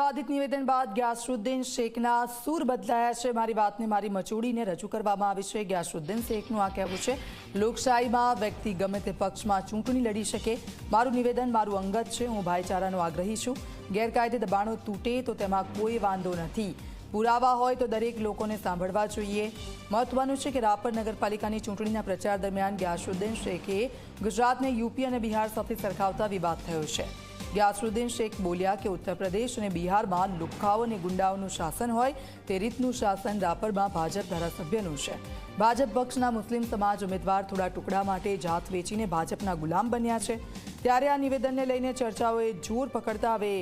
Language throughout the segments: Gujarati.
વિવાદિત નિવેદન બાદ ગ્યાસુદ્દીન શેખના સૂર બદલાયા છે. મારી વાતને મારી મચોડીને રજૂ કરવામાં આવી છે. ગ્યાસુદ્દીન શેખનું આ કહેવું છે, લોકશાહીમાં વ્યક્તિ ગમે તે પક્ષમાં ચૂંટણી લડી શકે. મારું નિવેદન, મારું અંગત છે. હું ભાઈચારાનો આગ્રહી છું. ગેરકાયદે દબાણો તૂટે તો તેમાં કોઈ વાંધો નથી. પુરાવા હોય તો દરેક લોકોને સાંભળવા જોઈએ. મહત્વનું છે કે રાપર નગરપાલિકાની ચૂંટણીના પ્રચાર દરમિયાન ગ્યાસુદ્દીન શેખે ગુજરાતને યુપી અને બિહાર સાથે સરખાવતા વિવાદ થયો છે. ગ્યાસુદ્દીન શેખ બોલ્યા કે ઉત્તર પ્રદેશ અને બિહારમાં લુખાઓ અને ગુંડાઓનું શાસન હોય તે રીતનું શાસન રાપરમાં ભાજપ ધારાસભ્યનું છે. ભાજપ પક્ષના મુસ્લિમ સમાજ ઉમેદવાર થોડા ટુકડા માટે જાત વેચીને ભાજપના ગુલામ બન્યા છે. ત્યારે આ નિવેદનને લઈને ચર્ચાઓએ જોર પકડતા હવે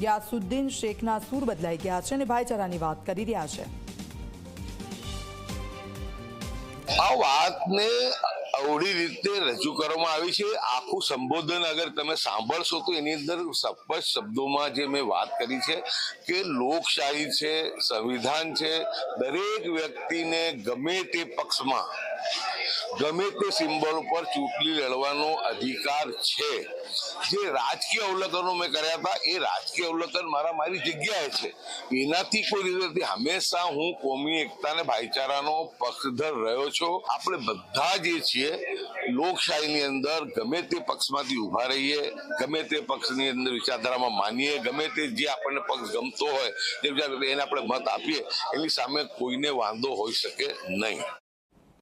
ગ્યાસુદ્દીન શેખના સૂર બદલાઈ ગયા છે અને ભાઈચારાની વાત કરી રહ્યા છે. આ વાતને અવળી રીતે રજૂ કરવામાં આવી છે. આખું સંબોધન અગર તમે સાંભળશો તો એની અંદર સ્પષ્ટ શબ્દોમાં જે મેં વાત કરી છે કે લોકશાહી છે, સંવિધાન છે, દરેક વ્યક્તિને ગમે તે પક્ષમાં ગમે તે સિમ્બોલ ઉપર ચૂંટણી લડવાનો અધિકાર છે. જે રાજકીય અવલોકનો મેં કર્યા હતા, એ રાજકીય અવલોકન મારા મારી જગ્યાએ છે. એનાથી કોઈ રીતે. હંમેશા હું કોમી એકતા અને ભાઈચારાનો પક્ષધર રહ્યો છું. આપણે બધા જે છીએ, લોકશાહીની અંદર ગમે તે પક્ષમાંથી ઊભા રહીએ, ગમે તે પક્ષની અંદર વિચારધારામાં માનીએ, ગમે તે જે આપણને પક્ષ ગમતો હોય, તે વિચાર એને આપણે મત આપીએ, એની સામે કોઈને વાંધો હોઈ શકે નહીં.